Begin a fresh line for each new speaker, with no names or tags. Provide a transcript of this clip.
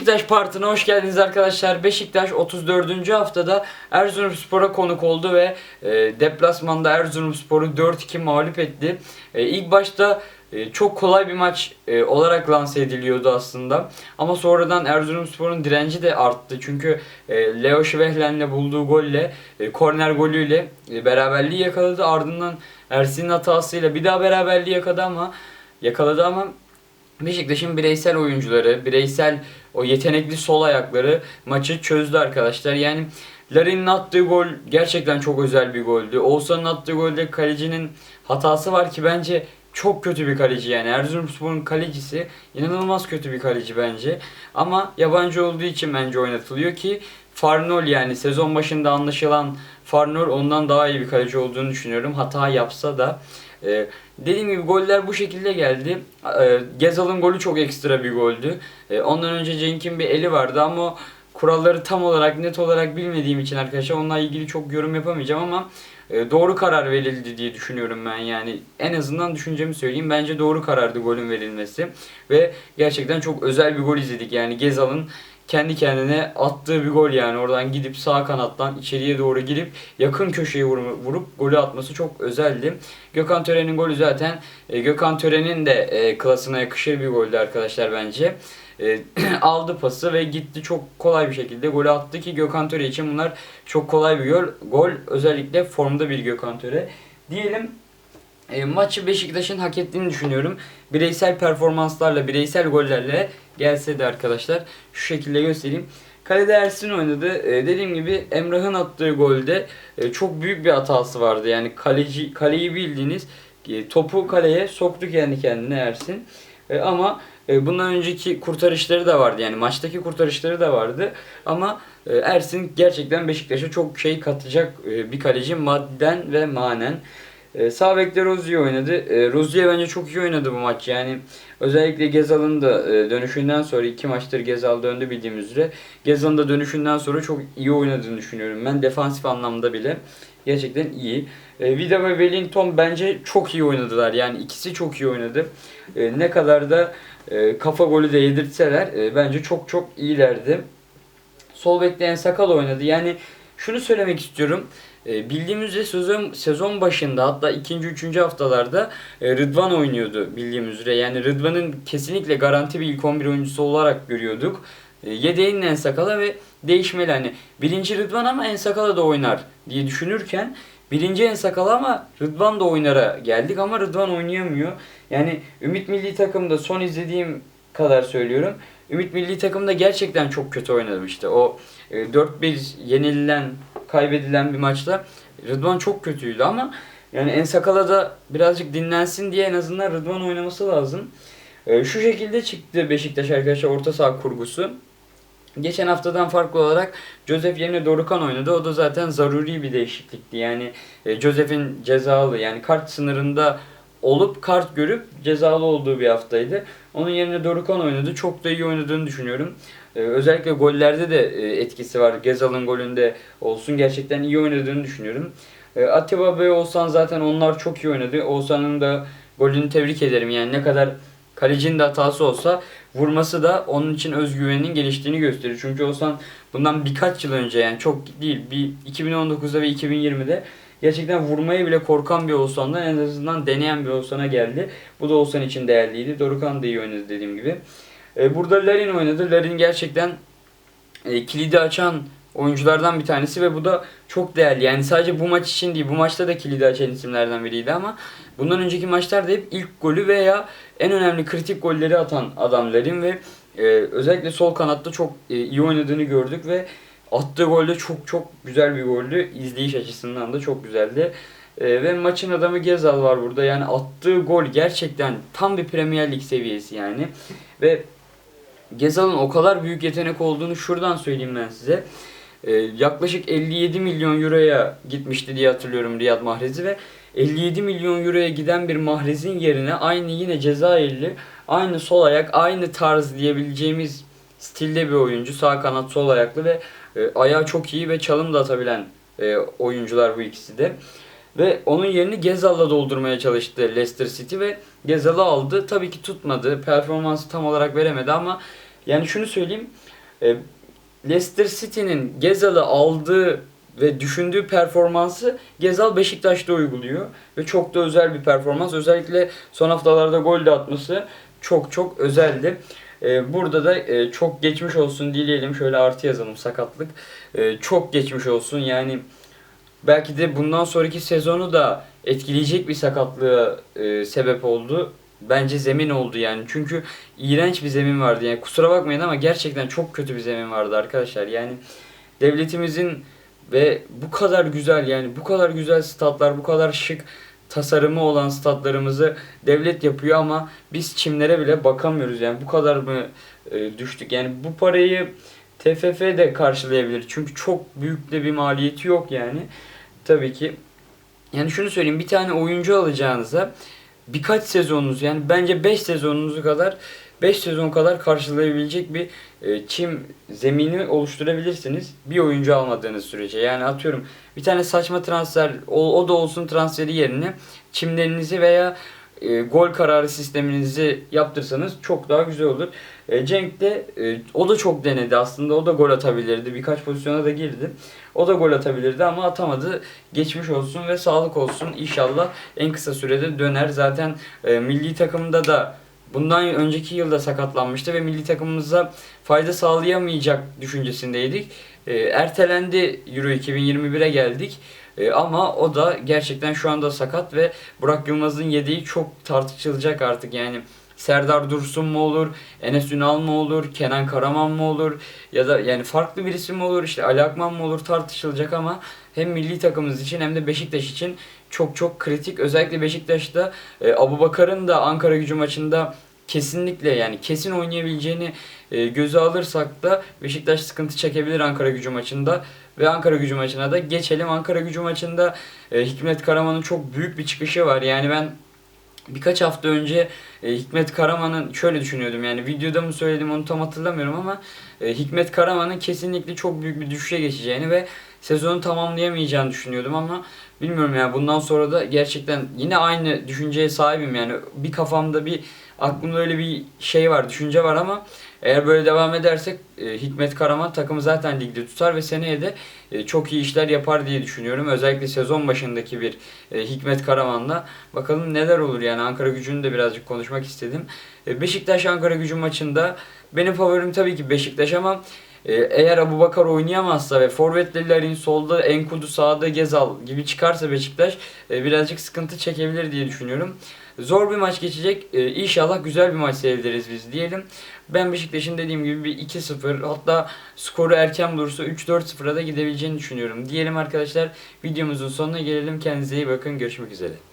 Beşiktaş Parti'ne hoş geldiniz arkadaşlar. Beşiktaş 34. haftada Erzurumspor'a konuk oldu ve e, deplasmanda Erzurumspor'u 4-2 mağlup etti. E, ilk başta e, çok kolay bir maç e, olarak lanse ediliyordu aslında. Ama sonradan Erzurumspor'un direnci de arttı. Çünkü e, Leo Şvehlen'le bulduğu golle, e, korner golüyle e, beraberliği yakaladı. Ardından Ersin'in hatasıyla bir daha beraberliği yakaladı ama yakaladı ama Beşiktaş'ın bireysel oyuncuları, bireysel o yetenekli sol ayakları maçı çözdü arkadaşlar. Yani Larin'in attığı gol gerçekten çok özel bir goldü. Oğuzhan'ın attığı golde kalecinin hatası var ki bence çok kötü bir kaleci yani. Erzurumspor'un kalecisi inanılmaz kötü bir kaleci bence. Ama yabancı olduğu için bence oynatılıyor ki Farnol yani sezon başında anlaşılan Farnol ondan daha iyi bir kaleci olduğunu düşünüyorum. Hata yapsa da. Ee, dediğim gibi goller bu şekilde geldi. Ee, Gezal'ın golü çok ekstra bir goldü. Ee, ondan önce Cenk'in bir eli vardı ama kuralları tam olarak net olarak bilmediğim için arkadaşlar onunla ilgili çok yorum yapamayacağım ama e, doğru karar verildi diye düşünüyorum ben yani en azından düşüncemi söyleyeyim bence doğru karardı golün verilmesi ve gerçekten çok özel bir gol izledik yani Gezal'ın kendi kendine attığı bir gol yani oradan gidip sağ kanattan içeriye doğru girip yakın köşeye vurup, vurup golü atması çok özeldi. Gökhan Tören'in golü zaten e, Gökhan Tören'in de e, klasına yakışır bir goldü arkadaşlar bence. E, aldı pası ve gitti çok kolay bir şekilde golü attı ki Gökhan Töre için bunlar çok kolay bir gol. Gol özellikle formda bir Gökhan Töre. Diyelim e, maçı Beşiktaş'ın hak ettiğini düşünüyorum. Bireysel performanslarla, bireysel gollerle gelse de arkadaşlar şu şekilde göstereyim. Kalede Ersin oynadı. E, dediğim gibi Emrah'ın attığı golde e, çok büyük bir hatası vardı. Yani kaleci kaleyi bildiğiniz e, topu kaleye soktu kendi kendine Ersin. E, ama bundan önceki kurtarışları da vardı. Yani maçtaki kurtarışları da vardı. Ama Ersin gerçekten Beşiktaş'a çok şey katacak bir kaleci madden ve manen. E, sağ bekte Rozier oynadı. E, Rozier bence çok iyi oynadı bu maç. Yani özellikle Gezal'ın da e, dönüşünden sonra iki maçtır Gezal döndü bildiğimiz üzere. Gezal'ın da dönüşünden sonra çok iyi oynadığını düşünüyorum ben. Defansif anlamda bile gerçekten iyi. E, Vida ve Wellington bence çok iyi oynadılar. Yani ikisi çok iyi oynadı. E, ne kadar da e, kafa golü de yedirtseler e, bence çok çok iyilerdi. Sol bekleyen Sakal oynadı. Yani şunu söylemek istiyorum. E, bildiğimiz üzere sezon, sezon başında hatta ikinci, üçüncü haftalarda e, Rıdvan oynuyordu bildiğimiz üzere. Yani Rıdvan'ın kesinlikle garanti bir ilk 11 oyuncusu olarak görüyorduk. E, yedeğinin sakala ve değişmeli hani birinci Rıdvan ama en sakala da oynar diye düşünürken birinci en sakala ama Rıdvan da oynara geldik ama Rıdvan oynayamıyor. Yani Ümit Milli Takımda son izlediğim kadar söylüyorum. Ümit Milli Takımda gerçekten çok kötü oynamıştı. O e, 4-1 yenilen, kaybedilen bir maçta Rıdvan çok kötüydü ama yani En Sakala da birazcık dinlensin diye en azından Rıdvan oynaması lazım. E, şu şekilde çıktı Beşiktaş arkadaşlar orta saha kurgusu. Geçen haftadan farklı olarak Joseph yerine Dorukan oynadı. O da zaten zaruri bir değişiklikti. Yani e, cezalı yani kart sınırında olup kart görüp cezalı olduğu bir haftaydı. Onun yerine Dorukan oynadı. Çok da iyi oynadığını düşünüyorum. Ee, özellikle gollerde de e, etkisi var. Gezal'ın golünde olsun. Gerçekten iyi oynadığını düşünüyorum. Ee, Atiba ve Oğuzhan zaten onlar çok iyi oynadı. Oğuzhan'ın da golünü tebrik ederim. Yani ne kadar kalecinin de hatası olsa vurması da onun için özgüveninin geliştiğini gösterir. Çünkü Oğuzhan bundan birkaç yıl önce yani çok değil bir 2019'da ve 2020'de gerçekten vurmaya bile korkan bir Oğuzhan'dan en azından deneyen bir Oğuzhan'a geldi. Bu da Oğuzhan için değerliydi. Dorukan da iyi oynadı dediğim gibi. Ee, burada Larin oynadı. Larin gerçekten e, kilidi açan oyunculardan bir tanesi ve bu da çok değerli. Yani sadece bu maç için değil, bu maçta da kilidi açan isimlerden biriydi ama bundan önceki maçlarda hep ilk golü veya en önemli kritik golleri atan adamların ve e, özellikle sol kanatta çok e, iyi oynadığını gördük ve attığı gol de çok çok güzel bir goldü. İzleyiş açısından da çok güzeldi. E, ve maçın adamı Gezal var burada. Yani attığı gol gerçekten tam bir Premier Lig seviyesi yani. Ve Gezal'ın o kadar büyük yetenek olduğunu şuradan söyleyeyim ben size. Ee, yaklaşık 57 milyon euroya gitmişti diye hatırlıyorum Riyad Mahrez'i ve 57 milyon euroya giden bir Mahrez'in yerine aynı yine Cezayirli, aynı sol ayak, aynı tarz diyebileceğimiz stilde bir oyuncu. Sağ kanat sol ayaklı ve e, ayağı çok iyi ve çalım da atabilen e, oyuncular bu ikisi de. Ve onun yerini Gezal'la doldurmaya çalıştı Leicester City ve Gezal'ı aldı. Tabii ki tutmadı. Performansı tam olarak veremedi ama yani şunu söyleyeyim. E, Leicester City'nin Gezal'ı aldığı ve düşündüğü performansı Gezal Beşiktaş'ta uyguluyor. Ve çok da özel bir performans. Özellikle son haftalarda gol de atması çok çok özeldi. E, burada da e, çok geçmiş olsun dileyelim. Şöyle artı yazalım sakatlık. Çok geçmiş olsun yani belki de bundan sonraki sezonu da etkileyecek bir sakatlığa e, sebep oldu. Bence zemin oldu yani. Çünkü iğrenç bir zemin vardı. Yani kusura bakmayın ama gerçekten çok kötü bir zemin vardı arkadaşlar. Yani devletimizin ve bu kadar güzel yani bu kadar güzel statlar, bu kadar şık tasarımı olan statlarımızı devlet yapıyor ama biz çimlere bile bakamıyoruz. Yani bu kadar mı e, düştük? Yani bu parayı TFF de karşılayabilir. Çünkü çok büyük de bir maliyeti yok yani. Tabii ki. Yani şunu söyleyeyim bir tane oyuncu alacağınıza birkaç sezonunuz yani bence 5 sezonunuzu kadar 5 sezon kadar karşılayabilecek bir e, çim zemini oluşturabilirsiniz. Bir oyuncu almadığınız sürece. Yani atıyorum bir tane saçma transfer o, o da olsun transferi yerine çimlerinizi veya e, gol kararı sisteminizi yaptırsanız çok daha güzel olur. E, Cenk de e, o da çok denedi aslında. O da gol atabilirdi. Birkaç pozisyona da girdi. O da gol atabilirdi ama atamadı. Geçmiş olsun ve sağlık olsun. İnşallah en kısa sürede döner. Zaten e, milli takımda da bundan önceki yılda sakatlanmıştı ve milli takımımıza fayda sağlayamayacak düşüncesindeydik. E, ertelendi Euro 2021'e geldik. E, ama o da gerçekten şu anda sakat ve Burak Yılmaz'ın yedeği çok tartışılacak artık yani. Serdar Dursun mu olur, Enes Ünal mı olur, Kenan Karaman mı olur ya da yani farklı birisi mi olur, işte Ali Akman mı olur tartışılacak ama hem milli takımımız için hem de Beşiktaş için çok çok kritik. Özellikle Beşiktaş'ta e, Abubakar'ın da Ankara gücü maçında kesinlikle yani kesin oynayabileceğini e, göze alırsak da Beşiktaş sıkıntı çekebilir Ankara gücü maçında. Ve Ankara gücü maçına da geçelim. Ankara gücü maçında e, Hikmet Karaman'ın çok büyük bir çıkışı var. Yani ben birkaç hafta önce e, Hikmet Karaman'ın şöyle düşünüyordum yani videoda mı söyledim onu tam hatırlamıyorum ama e, Hikmet Karaman'ın kesinlikle çok büyük bir düşüşe geçeceğini ve sezonu tamamlayamayacağını düşünüyordum ama bilmiyorum yani bundan sonra da gerçekten yine aynı düşünceye sahibim yani bir kafamda bir aklımda öyle bir şey var düşünce var ama eğer böyle devam edersek e, Hikmet Karaman takımı zaten ligde tutar ve seneye de e, çok iyi işler yapar diye düşünüyorum. Özellikle sezon başındaki bir e, Hikmet Karaman'la bakalım neler olur yani Ankara gücünü de birazcık konuşmak istedim. Beşiktaş Ankara gücü maçında benim favorim tabii ki Beşiktaş ama e, eğer Abubakar oynayamazsa ve forvetlilerin solda Enkudu sağda Gezal gibi çıkarsa Beşiktaş e, birazcık sıkıntı çekebilir diye düşünüyorum. Zor bir maç geçecek. E, İnşallah güzel bir maç seyrederiz biz diyelim. Ben Beşiktaş'ın dediğim gibi bir 2-0 hatta skoru erken bulursa 3-4-0'a da gidebileceğini düşünüyorum. Diyelim arkadaşlar videomuzun sonuna gelelim. Kendinize iyi bakın. Görüşmek üzere.